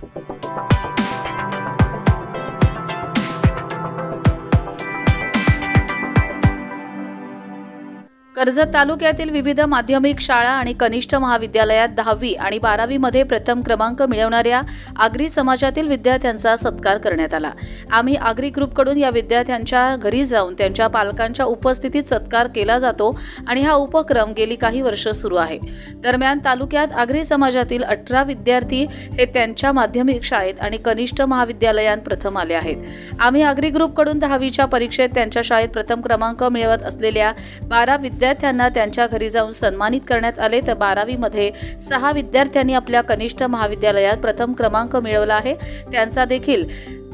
Thank you. Karjat तालुक्यातील विविध माध्यमिक शाळा आणि कनिष्ठ महाविद्यालयात दहावी आणि बारावीमध्ये प्रथम क्रमांक मिळवणाऱ्या आगरी समाजातील विद्यार्थ्यांचा सत्कार करण्यात आला. आम्ही आगरी ग्रुपकडून या विद्यार्थ्यांच्या घरी जाऊन त्यांच्या पालकांच्या उपस्थितीत सत्कार केला जातो आणि हा उपक्रम गेली काही वर्ष सुरू आहे. दरम्यान तालुक्यात आगरी समाजातील अठरा विद्यार्थी हे त्यांच्या माध्यमिक शाळेत आणि कनिष्ठ महाविद्यालयात प्रथम आले आहेत. आम्ही आगरी ग्रुपकडून दहावीच्या परीक्षेत त्यांच्या शाळेत प्रथम क्रमांक मिळवत असलेल्या बारा विद्यार्थ्यांना त्यांच्या घरी जाऊन सन्मानित करण्यात आले तर बारावीमध्ये सहा विद्यार्थ्यांनी आपल्या कनिष्ठ महाविद्यालयात प्रथम क्रमांक मिळवला आहे. त्यांचा देखील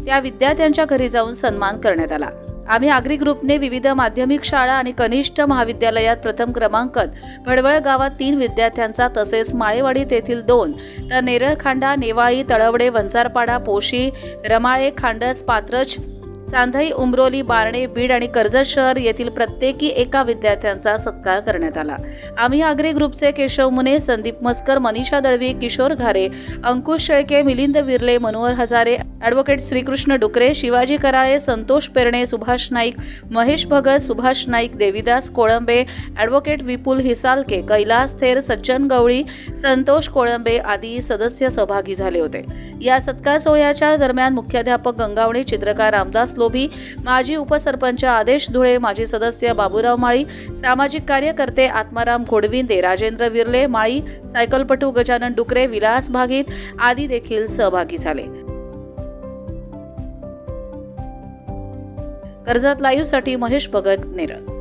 त्या विद्यार्थ्यांच्या घरी जाऊन सन्मान करण्यात आला. आम्ही आगरी ग्रुपने विविध माध्यमिक शाळा आणि कनिष्ठ महाविद्यालयात प्रथम क्रमांकन भडवळ गावात तीन विद्यार्थ्यांचा तसेच माळेवाडी तेथील दोन तर नेरळखांडा नेवाळी तळवडे वंजारपाडा पोशी रमाळे खांडस पात्रज चांधई उमरोली बारणे बीड आणि कर्जत शहर येथील प्रत्येकी एका विद्यार्थ्यांचा सत्कार करण्यात आला. आम्ही आग्रे ग्रुपचे केशव मुने संदीप मस्कर मनीषा दळवी किशोर घारे अंकुश शेळके मिलिंद विरले मनोहर हजारे ॲडव्होकेट श्रीकृष्ण डुकरे शिवाजी कराळे संतोष पेरणे सुभाष नाईक महेश भगत सुभाष नाईक देविदास कोळंबे ॲडव्होकेट विपुल हिसालके कैलास थेर सज्जन गवळी संतोष कोळंबे आदी सदस्य सहभागी झाले होते. या सत्कार सोहळ्याच्या दरम्यान मुख्याध्यापक गंगावणे चित्रकार रामदास लोभी माजी उपसरपंच आदेश धुळे माजी सदस्य बाबूराव माळी सामाजिक कार्यकर्ते आत्माराम घोडविंदे राजेंद्र विरले माळी सायकलपटू गजानन डुकरे विलास भागीत आदी देखील सहभागी झाले. कर्जत लाईव्हसाठी महेश भगत नेरळ.